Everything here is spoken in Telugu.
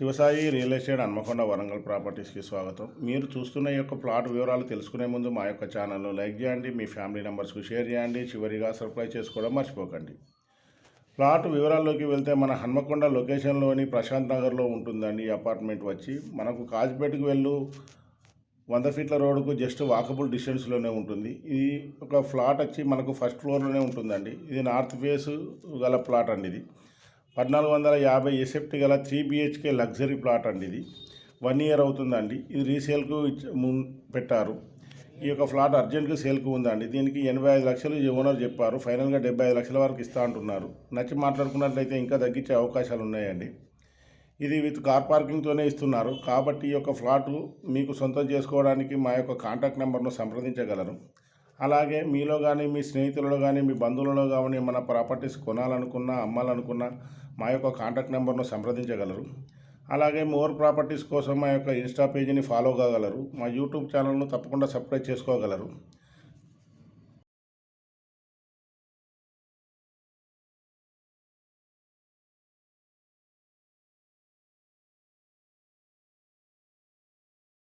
శివసాయి రియల్ ఎస్టేట్ హన్మకొండ వరంగల్ ప్రాపర్టీస్కి స్వాగతం. మీరు చూస్తున్న ఈ యొక్క ప్లాట్ వివరాలు తెలుసుకునే ముందు మా యొక్క ఛానల్ను లైక్ చేయండి మీ ఫ్యామిలీ మెంబర్స్కు షేర్ చేయండి చివరిగా సబ్స్క్రైబ్ చేసుకోవడం మర్చిపోకండి. ప్లాట్ వివరాల్లోకి వెళ్తే మన హన్మకొండ లొకేషన్లోని ప్రశాంత్ నగర్లో ఉంటుందండి ఈ అపార్ట్మెంట్ వచ్చి. మనకు కాజ్పేటకు వెళ్ళు వంద ఫీట్ల రోడ్డుకు జస్ట్ వాకబుల్ డిస్టెన్స్లోనే ఉంటుంది. ఇది ఒక ఫ్లాట్ వచ్చి మనకు ఫస్ట్ ఫ్లోర్లోనే ఉంటుందండి. ఇది నార్త్ ఫేస్ గల ప్లాట్ అండి ఇది. పద్నాలుగు వందల యాభై ఎసెప్ట్ గల త్రీ బిహెచ్కే లగ్జరీ ప్లాట్ అండి ఇది. వన్ ఇయర్ అవుతుందండి. ఇది రీసేల్కు ఇచ్చ- పెట్టారు. ఈ యొక్క ఫ్లాట్ అర్జెంట్గా సేల్కు ఉందండి. దీనికి ఎనభై ఐదు లక్షలు ఈ ఓనర్ చెప్పారు. ఫైనల్గా డెబ్బై ఐదు లక్షల వరకు ఇస్తా అంటున్నారు. నచ్చి మాట్లాడుకున్నట్లయితే ఇంకా తగ్గించే అవకాశాలు ఉన్నాయండి. ఇది విత్ కార్ పార్కింగ్తోనే ఇస్తున్నారు. కాబట్టి ఈ యొక్క ఫ్లాట్ మీకు సొంతం చేసుకోవడానికి మా యొక్క కాంటాక్ట్ నెంబర్ను సంప్రదించగలరు. అలాగే మీలో కానీ మీ స్నేహితులలో కానీ మీ బంధువులలో కానీ మన ప్రాపర్టీస్ కొనాలనుకున్నా అమ్మాలనుకున్నా మా యొక్క కాంటాక్ట్ నెంబర్ను సంప్రదించగలరు. అలాగే మోర్ ప్రాపర్టీస్ కోసం మా యొక్క ఇన్స్టా పేజీని ఫాలో కాగలరు. మా యూట్యూబ్ ఛానల్ను తప్పకుండా సబ్స్క్రైబ్ చేసుకోగలరు.